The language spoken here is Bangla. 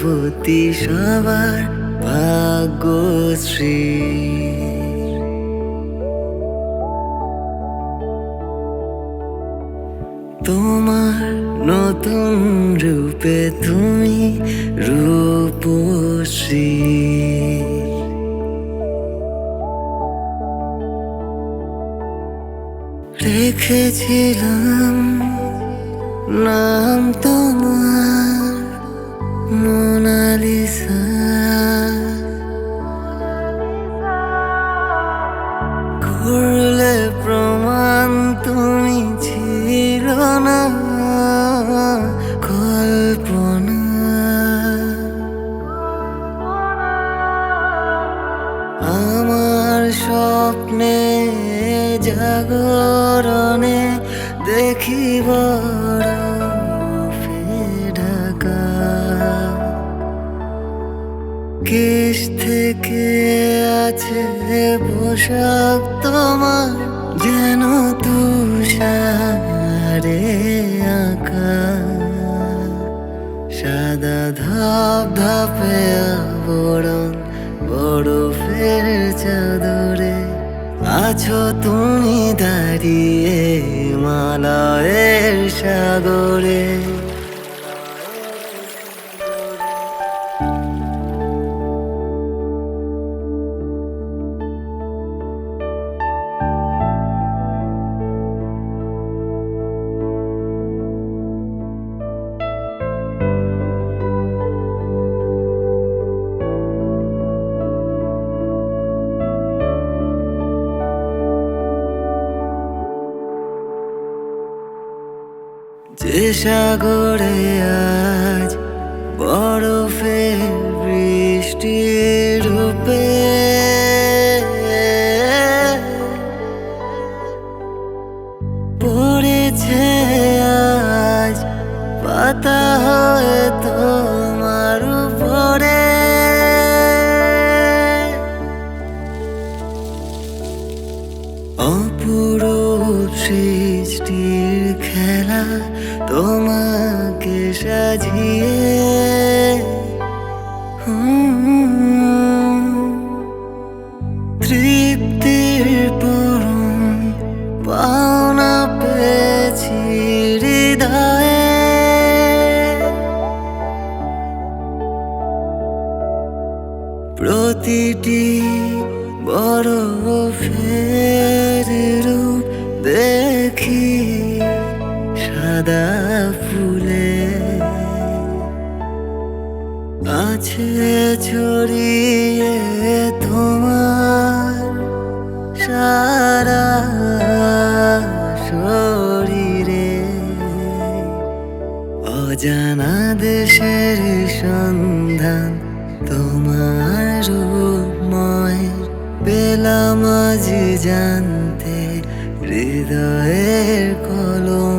প্রতি সবার ভাগ্যশ্রী। তোমার নতুন রূপে তুমি রূপশ্রী। রেখেছিলাম নাম তোমার করলে প্রমাণ তুমি ছিল না। কল্পনা। আমার স্বপ্নে জাগরণে দেখি বরফে ঢাকা। কেশ থেকে আছে পোশাক তোমার যেন তুষারে আঁকা। সাদা ধাপ ধাপে আবরণ বরফের চাদরে আছো তুমি দাঁড়িয়ে মালয়ের সাগরে। যে সাগরে আজ বরফের বৃষ্টির রূপে। পড়েছে আজ পাতা হয়ে তোমার উপরে। অপরূপ সৃষ্টির খেলা তোমাকে সাজিয়ে তৃপ্তির পাওনা প্রতিটি বরফের রূপ দেখি সাদা ফুলে আছে ছড়িয়ে তোমার সারা শরীরে। অজানা দেশের সন্ধান তোমার রূপময় পেলাম আজ জানতে, হৃদয়ের কলমে